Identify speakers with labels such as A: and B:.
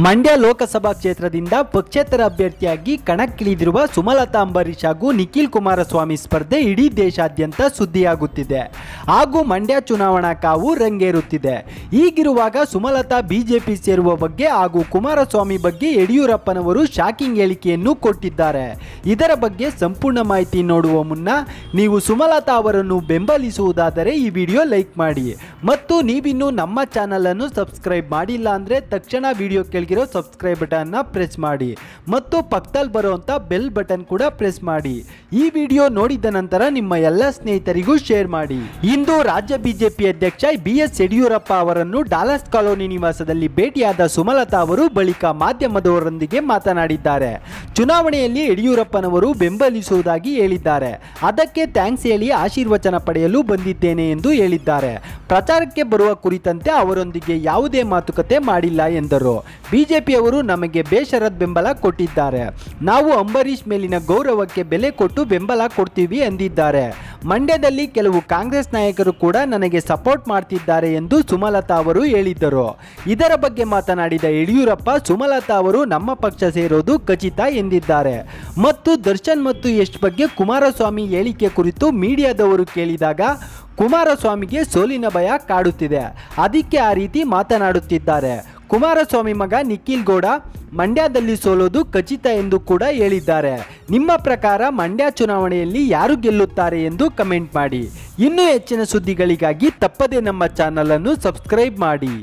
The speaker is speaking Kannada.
A: ಮಂಡ್ಯ ಲೋಕಸಭಾ ಕ್ಷೇತ್ರದಿಂದ ಪಕ್ಷೇತರ ಅಭ್ಯರ್ಥಿಯಾಗಿ ಕಣಕ್ಕಿಳಿದಿರುವ ಸುಮಲತಾ ಅಂಬರೀಶ್ ಹಾಗೂ ನಿಖಿಲ್ ಕುಮಾರಸ್ವಾಮಿ ಸ್ಪರ್ಧೆ ಇಡೀ ದೇಶಾದ್ಯಂತ ಸುದ್ದಿಯಾಗುತ್ತಿದೆ. ಹಾಗೂ ಮಂಡ್ಯ ಚುನಾವಣಾ ಕಾವು ರಂಗೇರುತ್ತಿದೆ. ಈಗಿರುವಾಗ ಸುಮಲತಾ ಬಿಜೆಪಿ ಸೇರುವ ಬಗ್ಗೆ ಹಾಗೂ ಕುಮಾರಸ್ವಾಮಿ ಬಗ್ಗೆ ಯಡಿಯೂರಪ್ಪನವರು ಶಾಕಿಂಗ್ ಹೇಳಿಕೆಯನ್ನು ಕೊಟ್ಟಿದ್ದಾರೆ. ಇದರ ಬಗ್ಗೆ ಸಂಪೂರ್ಣ ಮಾಹಿತಿ ನೋಡುವ ಮುನ್ನ ನೀವು ಸುಮಲತಾ ಅವರನ್ನು ಬೆಂಬಲಿಸುವುದಾದರೆ ಈ ವಿಡಿಯೋ ಲೈಕ್ ಮಾಡಿ. ಮತ್ತು ನೀವಿನ್ನೂ ನಮ್ಮ ಚಾನಲನ್ನು ಸಬ್ಸ್ಕ್ರೈಬ್ ಮಾಡಿಲ್ಲ ಅಂದ್ರೆ ತಕ್ಷಣ ವಿಡಿಯೋ ಕೆಳಗಿರೋ ಸಬ್ಸ್ಕ್ರೈಬ್ ಬಟನ್ನ ಪ್ರೆಸ್ ಮಾಡಿ. ಮತ್ತು ಪಕ್ಕದಲ್ಲಿ ಬರುವಂಥ ಬೆಲ್ ಬಟನ್ ಕೂಡ ಪ್ರೆಸ್ ಮಾಡಿ. ಈ ವಿಡಿಯೋ ನೋಡಿದ ನಂತರ ನಿಮ್ಮ ಎಲ್ಲ ಸ್ನೇಹಿತರಿಗೂ ಶೇರ್ ಮಾಡಿ. ಇಂದು ರಾಜ್ಯ ಬಿಜೆಪಿ ಅಧ್ಯಕ್ಷ ಬಿ ಎಸ್ ಯಡಿಯೂರಪ್ಪ ಅವರನ್ನು ಡಾಲಸ್ ಕಾಲೋನಿ ನಿವಾಸದಲ್ಲಿ ಭೇಟಿಯಾದ ಸುಮಲತಾ ಅವರು ಬಳಿಕ ಮಾಧ್ಯಮದವರೊಂದಿಗೆ ಮಾತನಾಡಿದ್ದಾರೆ. ಚುನಾವಣೆಯಲ್ಲಿ ಯಡಿಯೂರಪ್ಪನವರು ಬೆಂಬಲಿಸುವುದಾಗಿ ಹೇಳಿದ್ದಾರೆ. ಅದಕ್ಕೆ ಥ್ಯಾಂಕ್ಸ್ ಹೇಳಿ ಆಶೀರ್ವಚನ ಪಡೆಯಲು ಬಂದಿದ್ದೇನೆ ಎಂದು ಹೇಳಿದ್ದಾರೆ. ಪ್ರಚಾರಕ್ಕೆ ಬರುವ ಕುರಿತಂತೆ ಅವರೊಂದಿಗೆ ಯಾವುದೇ ಮಾತುಕತೆ ಮಾಡಿಲ್ಲ ಎಂದರು. ಬಿಜೆಪಿಯವರು ನಮಗೆ ಬೇಷರತ್ ಬೆಂಬಲ ಕೊಟ್ಟಿದ್ದಾರೆ. ನಾವು ಅಂಬರೀಷ್ ಮೇಲಿನ ಗೌರವಕ್ಕೆ ಬೆಲೆ ಕೊಟ್ಟು ಬೆಂಬಲ ಕೊಡ್ತೀವಿ ಎಂದಿದ್ದಾರೆ. ಮಂಡ್ಯದಲ್ಲಿ ಕೆಲವು ಕಾಂಗ್ರೆಸ್ ನಾಯಕರು ಕೂಡ ನನಗೆ ಸಪೋರ್ಟ್ ಮಾಡ್ತಿದ್ದಾರೆ ಎಂದು ಸುಮಲತಾ ಅವರು ಹೇಳಿದ್ದರು. ಇದರ ಬಗ್ಗೆ ಮಾತನಾಡಿದ ಯಡಿಯೂರಪ್ಪ, ಸುಮಲತಾ ಅವರು ನಮ್ಮ ಪಕ್ಷ ಸೇರೋದು ಖಚಿತ ಎಂದಿದ್ದಾರೆ. ಮತ್ತು ದರ್ಶನ್ ಮತ್ತು ಯಶ್ ಬಗ್ಗೆ ಕುಮಾರಸ್ವಾಮಿ ಹೇಳಿಕೆ ಕುರಿತು ಮೀಡಿಯಾದವರು ಕೇಳಿದಾಗ, ಕುಮಾರಸ್ವಾಮಿಗೆ ಸೋಲಿನ ಭಯ ಕಾಡುತ್ತಿದೆ. ಅದಕ್ಕೆ ಆ ರೀತಿ ಮಾತನಾಡುತ್ತಿದ್ದಾರೆ. ಕುಮಾರಸ್ವಾಮಿ ಮಗ ನಿಖಿಲ್ ಗೌಡ ಮಂಡ್ಯದಲ್ಲಿ ಸೋಲೋದು ಖಚಿತ ಎಂದು ಕೂಡ ಹೇಳಿದ್ದಾರೆ. ನಿಮ್ಮ ಪ್ರಕಾರ ಮಂಡ್ಯ ಚುನಾವಣೆಯಲ್ಲಿ ಯಾರು ಗೆಲ್ಲುತ್ತಾರೆ ಎಂದು ಕಮೆಂಟ್ ಮಾಡಿ. ಇನ್ನೂ ಹೆಚ್ಚಿನ ಸುದ್ದಿಗಳಿಗಾಗಿ ತಪ್ಪದೇ ನಮ್ಮ ಚಾನಲನ್ನು ಸಬ್ಸ್ಕ್ರೈಬ್ ಮಾಡಿ.